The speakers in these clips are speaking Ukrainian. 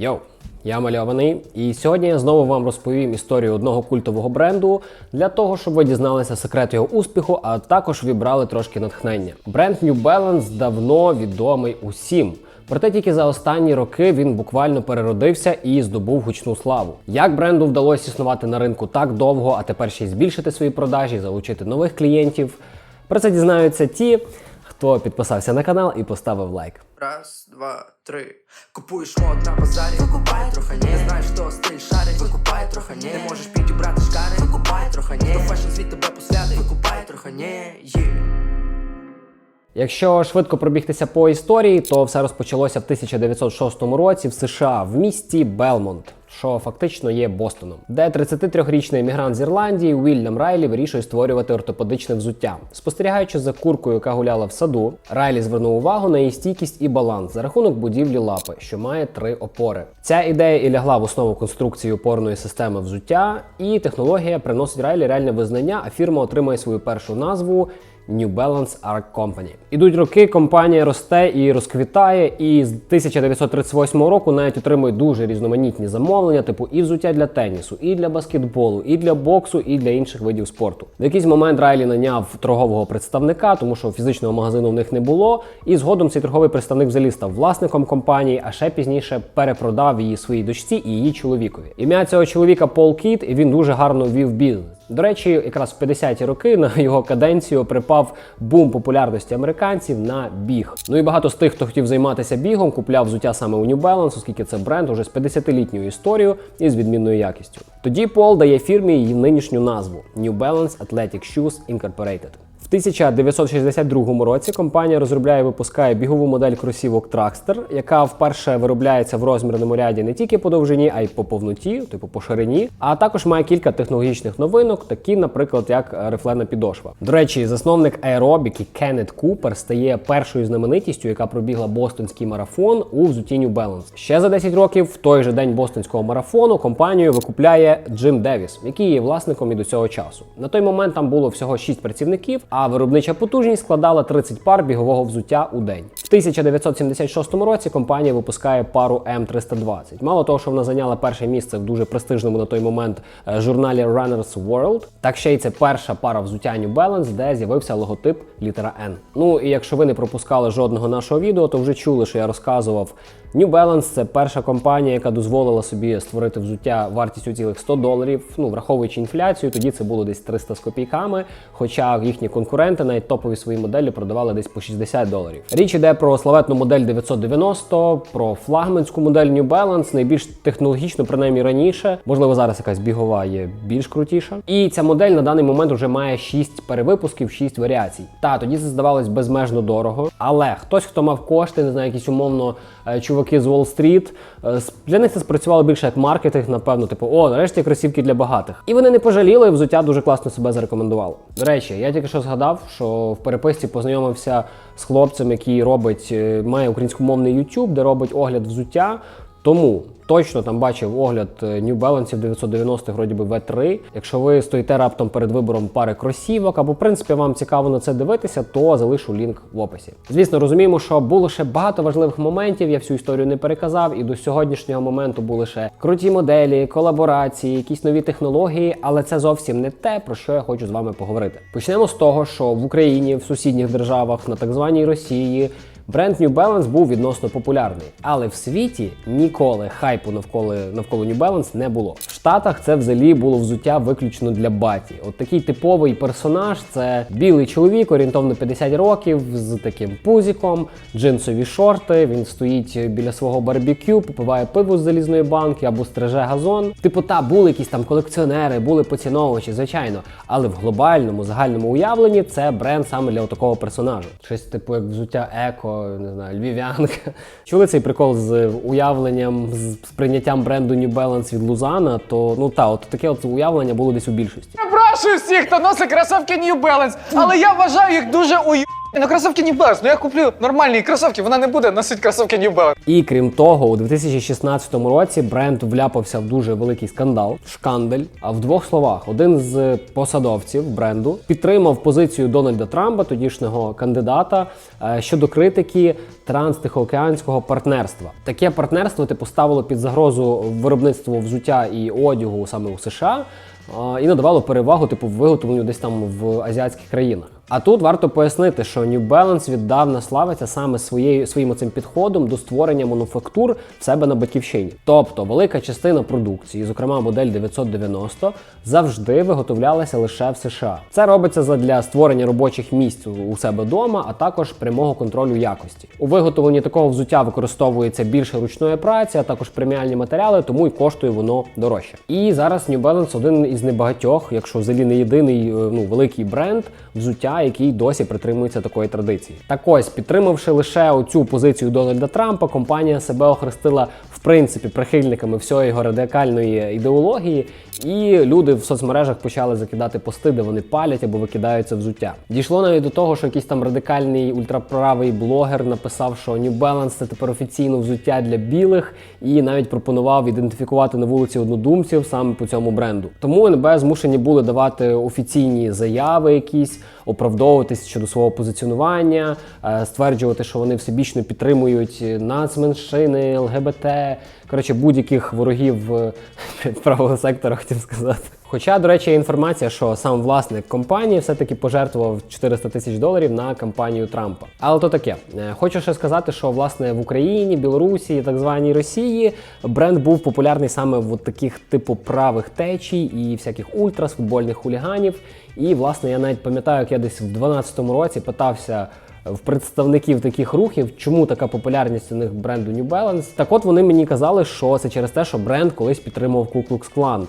Йоу, я мальований, і сьогодні я знову вам розповім історію одного культового бренду для того, щоб ви дізналися секрет його успіху, а також вібрали трошки натхнення. Бренд New Balance давно відомий усім. Проте тільки за останні роки він буквально переродився і здобув гучну славу. Як бренду вдалося існувати на ринку так довго, а тепер ще й збільшити свої продажі, залучити нових клієнтів. Про це дізнаються ті, хто підписався на канал і поставив лайк. Раз, два, три. Купуєш мод на базарі, викупай троха, не знаєш, хто стиль шарить, викупай троха, не не можеш підібрати шкари, викупай троха, не то фешн світ тебе посвятить, викупай троха, не є. Якщо швидко пробігтися по історії, то все розпочалося в 1906 році в США в місті Белмонт, що фактично є Бостоном, де 33-річний емігрант з Ірландії Уільям Райлі вирішує створювати ортопедичне взуття. Спостерігаючи за куркою, яка гуляла в саду, Райлі звернув увагу на її стійкість і баланс за рахунок будівлі лапи, що має три опори. Ця ідея і лягла в основу конструкції опорної системи взуття, і технологія приносить Райлі реальне визнання, а фірма отримує свою першу назву. New Balance Arc Company. Ідуть роки, компанія росте і розквітає, і з 1938 року навіть отримує дуже різноманітні замовлення, типу і взуття для тенісу, і для баскетболу, і для боксу, і для інших видів спорту. В якийсь момент Райлі наняв торгового представника, тому що фізичного магазину в них не було. І згодом цей торговий представник взагалі став власником компанії, а ще пізніше перепродав її своїй дочці і її чоловікові. Ім'я цього чоловіка Пол Кіт, і він дуже гарно вів бізнес. До речі, якраз в 50-ті роки на його каденцію припав бум популярності американців на біг. Ну і багато з тих, хто хотів займатися бігом, купляв взуття саме у New Balance, оскільки це бренд уже з 50-літньою історією і з відмінною якістю. Тоді Пол дає фірмі її нинішню назву New Balance Athletic Shoes Incorporated. В 1962 році компанія розробляє і випускає бігову модель кросівок Trackster, яка вперше виробляється в розмірному ряді не тільки по довжині, а й по повноті, типу по ширині. А також має кілька технологічних новинок, такі, наприклад, як рифлена підошва. До речі, засновник аеробіки Кеннет Купер стає першою знаменитістю, яка пробігла бостонський марафон у взутті New Balance. Ще за 10 років, в той же день бостонського марафону, компанію викупляє Джим Девіс, який є власником і до цього часу. На той момент там було всього 6 працівників, а виробнича потужність складала 30 пар бігового взуття у день. В 1976 році компанія випускає пару М320. Мало того, що вона зайняла перше місце в дуже престижному на той момент е, журналі Runners World, так ще й це перша пара взуття New Balance, де з'явився логотип літера N. Ну і якщо ви не пропускали жодного нашого відео, то вже чули, що я розказував. New Balance це перша компанія, яка дозволила собі створити взуття вартістю цілих 100 доларів. Ну враховуючи інфляцію, тоді це було десь 300 з копійками. Хоча їхні конкуренти навіть топові свої моделі продавали десь по 60 доларів. Річ іде про славетну модель 990, про флагманську модель New Balance, найбільш технологічно, принаймні раніше. Можливо, зараз якась бігова є більш крутіша. І ця модель на даний момент вже має 6 перевипусків, 6 варіацій. Та тоді це здавалось безмежно дорого. Але хтось, хто мав кошти, не знаю, якісь умовно е, чуваки з Уолл-стріт, е, для них це спрацювало більше як маркетинг, напевно, типу, о, нарешті кросівки для багатих. І вони не пожаліли, взуття дуже класно себе зарекомендувало. До речі, я тільки що згадав, що в переписці познайомився з хлопцем, який робить, е, має українськомовний YouTube, де робить огляд взуття. Тому точно там бачив огляд е, New Balance 990 вроді би V3. Якщо ви стоїте раптом перед вибором пари кросівок, або в принципі вам цікаво на це дивитися, то залишу лінк в описі. Звісно, розуміємо, що було ще багато важливих моментів. Я всю історію не переказав, і до сьогоднішнього моменту були ще круті моделі, колаборації, якісь нові технології, але це зовсім не те, про що я хочу з вами поговорити. Почнемо з того, що в Україні, в сусідніх державах, на так званій Росії. Бренд New Balance був відносно популярний, але в світі ніколи хайпу навколо навколо New Balance не було. Штатах це взагалі було взуття виключно для баті. От такий типовий персонаж це білий чоловік, орієнтовно 50 років, з таким пузіком, джинсові шорти. Він стоїть біля свого барбекю, попиває пиво з залізної банки або стриже газон. Типу, та були якісь там колекціонери, були поціновувачі, звичайно. Але в глобальному загальному уявленні це бренд саме для такого персонажа. Щось типу як взуття еко, не знаю, львів'янка. Чули цей прикол з уявленням, з сприйняттям бренду New Balance від Лузана, то ну та, от таке от уявлення було десь у більшості. Я прошу всіх, хто носить кросівки New Balance, але я вважаю їх дуже уйобними. Ну кросовки New Balance, ну я куплю нормальні кросовки, вона не буде носити кросовки New Balance. І крім того, у 2016 році бренд вляпався в дуже великий скандал, шкандель. А в двох словах, один з посадовців бренду підтримав позицію Дональда Трампа, тодішнього кандидата, е, щодо критики транстихоокеанського партнерства. Таке партнерство типу ставило під загрозу виробництво взуття і одягу саме у США. е, І надавало перевагу типу виготовленню десь там в азіатських країнах. А тут варто пояснити, що New Balance віддавна славиться саме своєю своїм цим підходом до створення мануфактур в себе на батьківщині. Тобто велика частина продукції, зокрема модель 990, завжди виготовлялася лише в США. Це робиться задля створення робочих місць у- себе вдома, а також прямого контролю якості. У виготовленні такого взуття використовується більше ручної праці, а також преміальні матеріали, тому і коштує воно дорожче. І зараз New Balance один із небагатьох, якщо взагалі не єдиний е, ну великий бренд взуття, який досі притримується такої традиції. Так ось, підтримавши лише оцю позицію Дональда Трампа, компанія себе охрестила в принципі прихильниками всієї його радикальної ідеології, і люди в соцмережах почали закидати пости, де вони палять або викидаються взуття. Дійшло навіть до того, що якийсь там радикальний ультраправий блогер написав, що New Balance це тепер офіційно взуття для білих, і навіть пропонував ідентифікувати на вулиці однодумців саме по цьому бренду. Тому НБ змушені були давати офіційні заяви, якісь оправдовуватись щодо свого позиціонування, е, стверджувати, що вони всебічно підтримують нацменшини, ЛГБТ, коротше, будь-яких ворогів е, правого сектора, хотів сказати. Хоча, до речі, інформація, що сам власник компанії все-таки пожертвував 400 тисяч доларів на кампанію Трампа. Але то таке. Е, Хочу ще сказати, що власне в Україні, Білорусі так званій Росії бренд був популярний саме в таких типу правих течій і всяких ультрас, футбольних хуліганів. І власне я навіть пам'ятаю, як я десь в 2012 році питався в представників таких рухів, чому така популярність у них бренду New Balance. Так от вони мені казали, що це через те, що бренд колись підтримував Ku Klux Klan.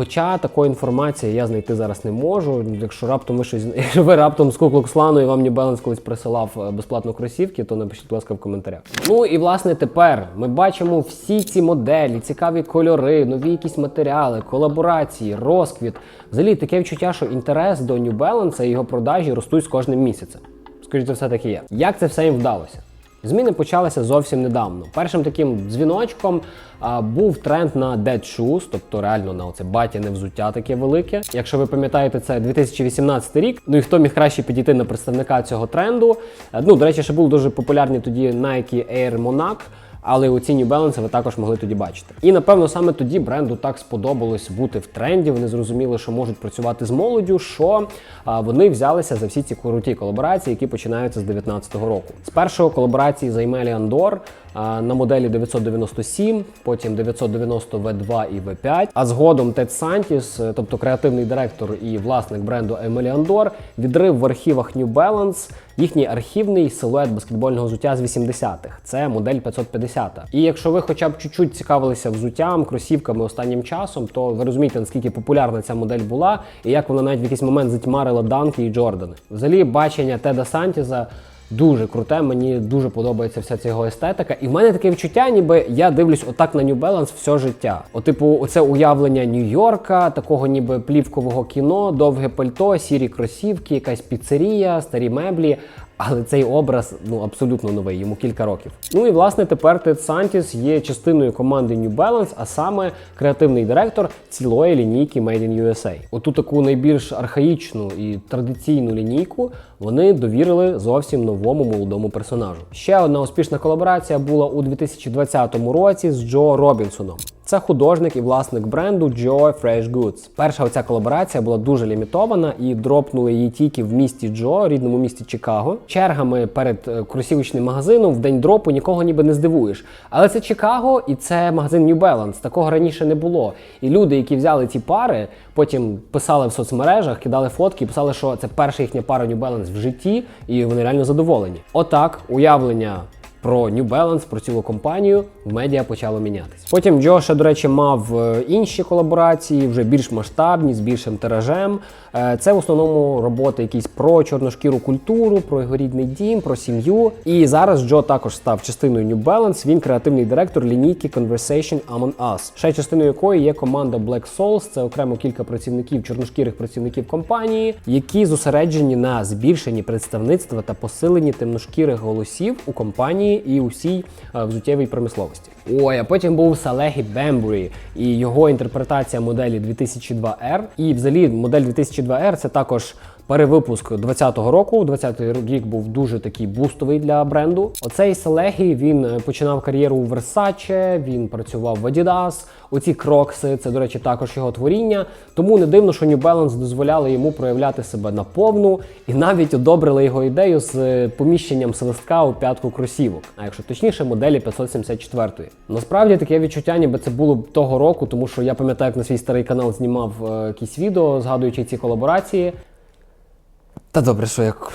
Хоча такої інформації я знайти зараз не можу. Якщо раптом ви щось якщо ви раптом з Klux і вам New Balance колись присилав е, безплатно кросівки, то напишіть, будь ласка, в коментарях. Ну і власне тепер ми бачимо всі ці моделі, цікаві кольори, нові якісь матеріали, колаборації, розквіт. Взагалі таке відчуття, що інтерес до New Balance і його продажі ростуть з кожним місяцем. Скажіть, це все таки є. Як це все їм вдалося? Зміни почалися зовсім недавно. Першим таким дзвіночком а, був тренд на dead shoes, тобто реально на оце батяне взуття таке велике. Якщо ви пам'ятаєте, це 2018 рік. Ну і хто міг краще підійти на представника цього тренду? Е, Ну, до речі, ще були дуже популярні тоді Nike Air Monarch. Але у ці New Balance ви також могли тоді бачити. І напевно саме тоді бренду так сподобалось бути в тренді. Вони зрозуміли, що можуть працювати з молоддю, що вони взялися за всі ці круті колаборації, які починаються з 2019 року. З першого колаборації з Emelian Dor а, на моделі 997, потім 990 V2 і V5. А згодом Тед Сантіс, е, тобто креативний директор і власник бренду Dor, відрив в архівах New Balance їхній архівний силует баскетбольного взуття з 80-х. Це модель 550. І якщо ви хоча б чуть-чуть цікавилися взуттям, кросівками останнім часом, то ви розумієте, наскільки популярна ця модель була, і як вона навіть в якийсь момент затьмарила Данки і Джордани. Взагалі, бачення Теда Сантіза. Дуже круте, мені дуже подобається вся ця його естетика. І в мене таке відчуття, ніби я дивлюсь отак на New Balance все життя. О, типу, оце уявлення Нью-Йорка, такого ніби плівкового кіно, довге пальто, сірі кросівки, якась піцерія, старі меблі. Але цей образ ну абсолютно новий, йому кілька років. Ну і власне тепер Тед Сантіс є частиною команди New Balance, а саме креативний директор цілої лінійки Made in USA. Оту таку найбільш архаїчну і традиційну лінійку вони довірили зовсім новому молодому персонажу. Ще одна успішна колаборація була у 2020 році з Джо Робінсоном. Це художник і власник бренду Joe Fresh Goods. Перша оця колаборація була дуже лімітована і дропнули її тільки в місті Джо, рідному місті Чикаго. Чергами перед е, кросівочним магазином в день дропу нікого ніби не здивуєш. Але це Чикаго і це магазин New Balance. Такого раніше не було. І люди, які взяли ці пари, потім писали в соцмережах, кидали фотки і писали, що це перша їхня пара New Balance в житті, і вони реально задоволені. Отак, уявлення про New Balance, про цілу компанію в медіа почало мінятись. Потім Джоша, до речі, мав е, інші колаборації, вже більш масштабні, з більшим тиражем. Е, Це в основному роботи якісь про чорношкіру культуру, про його рідний дім, про сім'ю. І зараз Джо також став частиною New Balance. Він креативний директор лінійки Conversation Among Us, ще частиною якої є команда Black Souls. Це окремо кілька працівників, чорношкірих працівників компанії, які зосереджені на збільшенні представництва та посиленні темношкірих голосів у компанії і усій е, взуттєвій промисловості. Ой, а потім був Салехі Бембрі і його інтерпретація моделі 2002R. І взагалі модель 2002R це також перевипуск 20-го року. 20-й рік був дуже такий бустовий для бренду. Оцей Селегі він е, починав кар'єру у Versace, він працював в Adidas. Оці крокси, це, до речі, також його творіння. Тому не дивно, що New Balance дозволяли йому проявляти себе наповну і навіть одобрили його ідею з е, поміщенням свистка у п'ятку кросівок, а якщо точніше, моделі 574. Насправді таке відчуття, ніби це було б того року, тому що я пам'ятаю, як на свій старий канал знімав е, якісь відео, згадуючи ці колаборації. Та добре, що як.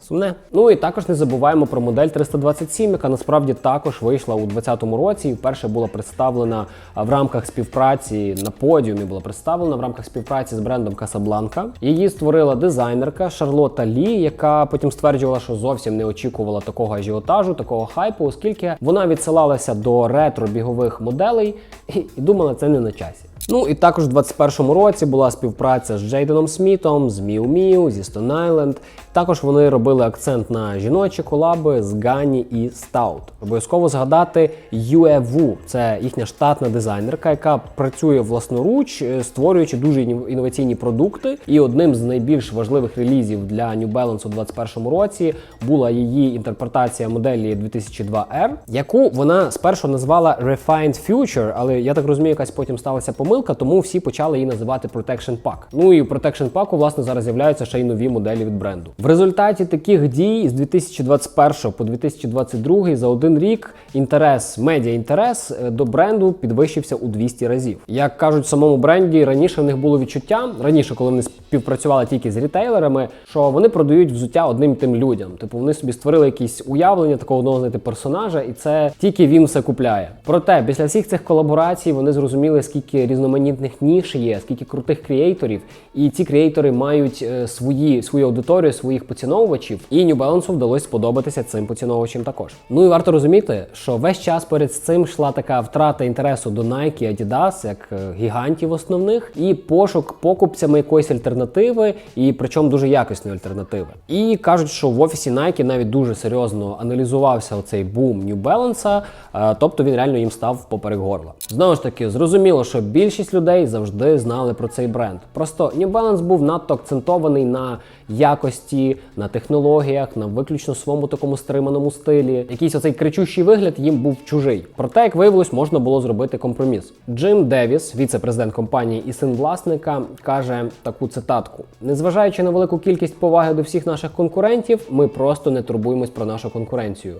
Сумне. Ну і також не забуваємо про модель 327, яка насправді також вийшла у 2020 році і вперше була представлена в рамках співпраці на подіумі. Була представлена в рамках співпраці з брендом Casablanca. Її створила дизайнерка Шарлота Лі, яка потім стверджувала, що зовсім не очікувала такого ажіотажу, такого хайпу, оскільки вона відсилалася до ретро-бігових моделей і, і думала, це не на часі. Ну і також у 2021 році була співпраця з Джейденом Смітом, з Міу Міу, зі Stone Island. Також вони робили акцент на жіночі колаби з Гані і Stout. Обов'язково згадати Wu. Це їхня штатна дизайнерка, яка працює власноруч, е, створюючи дуже інноваційні продукти. І одним з найбільш важливих релізів для New Balance у 21-му році була її інтерпретація моделі 2002R, яку вона спершу назвала Refined Future, але я так розумію, якась потім сталася помилка, тому всі почали її називати Protection Pack. Ну і Protection Pack, власне, зараз з'являються ще й нові моделі від бренду. В результаті таких дій з 2021 по 2022 за один рік інтерес, медіа інтерес е, до бренду підвищився у 200 разів. Як кажуть в самому бренді, раніше в них було відчуття, раніше, коли вони співпрацювали тільки з рітейлерами, що вони продають взуття одним тим людям. Типу, вони собі створили якісь уявлення такого одного знаєте, персонажа, і це тільки він все купляє. Проте, після всіх цих колаборацій вони зрозуміли, скільки різноманітних ніш є, скільки крутих креаторів, і ці креатори мають е, свої свою аудиторію, своїх поціновувачів. І New Balance вдалося сподобатися цим поціновувачам також. Ну і варто розуміти, що весь час перед цим йшла така втрата інтересу до Nike, Adidas, як е, гігантів основних, і пошук покупцями якоїсь альтернативи, і причому дуже якісної альтернативи. І кажуть, що в офісі Nike навіть дуже серйозно аналізувався оцей бум New Balance, е, тобто він реально їм став поперек горла. Знову ж таки, зрозуміло, що більшість людей завжди знали про цей бренд. Просто New Balance був надто акцентований на якості, на технологіях, на виключно своєму такому стриманому стилі. Якийсь оцей кричущий вигляд їм був чужий. Проте, як виявилось, можна було зробити компроміс. Джим Девіс, віце-президент компанії і син власника, каже таку цитатку: незважаючи на велику кількість поваги до всіх наших конкурентів, ми просто не турбуємось про нашу конкуренцію.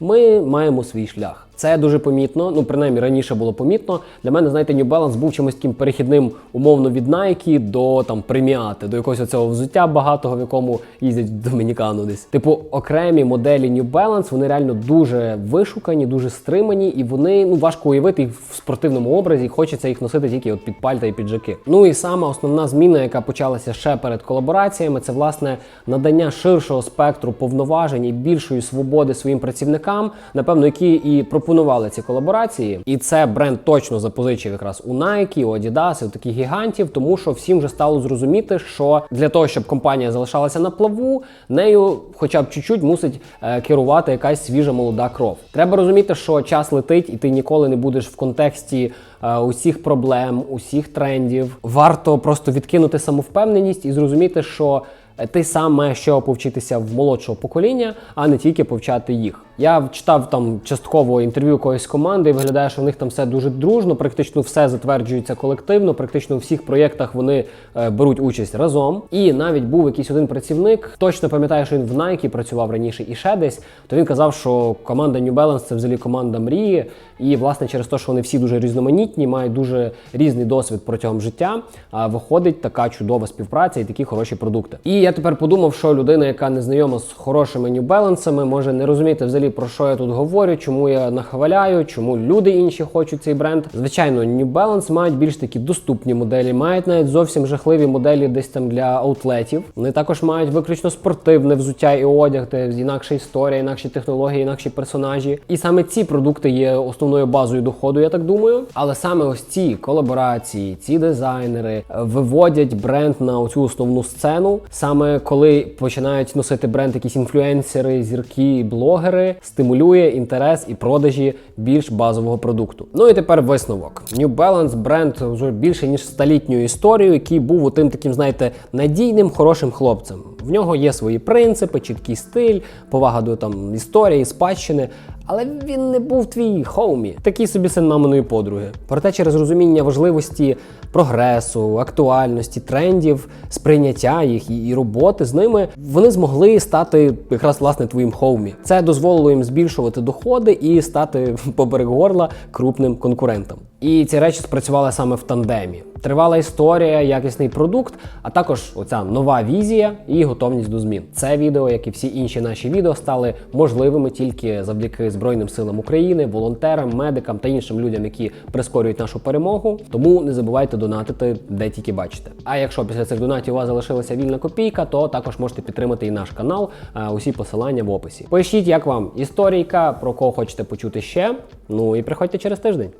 Ми маємо свій шлях. Це дуже помітно. Ну, принаймні раніше було помітно. Для мене, знаєте, New Balance був чимось таким перехідним, умовно, від Nike до там преміати, до якогось оцього взуття багатого, в якому їздять в Домінікану десь. Типу, окремі моделі New Balance, вони реально дуже вишукані, дуже стримані, і вони ну важко уявити їх в спортивному образі. Хочеться їх носити тільки от під пальта і піджаки. Ну і сама основна зміна, яка почалася ще перед колабораціями, це власне надання ширшого спектру повноважень і більшої свободи своїм працівникам, напевно, які і пропонували ці колаборації. І це бренд точно запозичив якраз у Nike, у Adidas, у таких гігантів, тому що всім вже стало зрозуміти, що для того, щоб компанія залишалася на плаву, нею, хоча б чуть-чуть, мусить е, керувати якась свіжа молода кров. Треба розуміти, що час летить, і ти ніколи не будеш в контексті е, усіх проблем, усіх трендів. Варто просто відкинути самовпевненість і зрозуміти, що е, ти сам маєш що повчитися в молодшого покоління, а не тільки повчати їх. Я читав там частково інтерв'ю якоїсь команди, і виглядає, що в них там все дуже дружно, практично все затверджується колективно, практично у всіх проєктах вони е, беруть участь разом. І навіть був якийсь один працівник, точно пам'ятаю, що він в Nike працював раніше і ще десь. То він казав, що команда New Balance це взагалі команда мрії. І власне через те, що вони всі дуже різноманітні, мають дуже різний досвід протягом життя, а виходить така чудова співпраця і такі хороші продукти. І я тепер подумав, що людина, яка не знайома з хорошими New Balance, може не розуміти взагалі про що я тут говорю, чому я нахваляю, чому люди інші хочуть цей бренд. Звичайно, New Balance мають більш такі доступні моделі, мають навіть зовсім жахливі моделі десь там для аутлетів. Вони також мають виключно спортивне взуття і одяг, де інакша історія, інакші технології, інакші персонажі. І саме ці продукти є основною базою доходу, я так думаю. Але саме ось ці колаборації, ці дизайнери е, виводять бренд на оцю основну сцену. Саме коли починають носити бренд якісь інфлюенсери, зірки, блогери, стимулює інтерес і продажі більш базового продукту. Ну і тепер висновок. New Balance бренд вже більше ніж столітньою історією, який був отим таким, знаєте, надійним, хорошим хлопцем. В нього є свої принципи, чіткий стиль, повага до там історії, спадщини. Але він не був твій хоумі, такий собі син маминої подруги. Проте через розуміння важливості прогресу, актуальності, трендів, сприйняття їх і, роботи з ними, вони змогли стати якраз власне твоїм хоумі. Це дозволило їм збільшувати доходи і стати поперек горла крупним конкурентом. І ці речі спрацювали саме в тандемі. Тривала історія, якісний продукт, а також оця нова візія і готовність до змін. Це відео, як і всі інші наші відео, стали можливими тільки завдяки Збройним силам України, волонтерам, медикам та іншим людям, які прискорюють нашу перемогу. Тому не забувайте донатити, де тільки бачите. А якщо після цих донатів у вас залишилася вільна копійка, то також можете підтримати і наш канал. Е, Усі посилання в описі. Пишіть, як вам історійка, про кого хочете почути ще. Ну і приходьте через тиждень.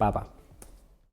Baba.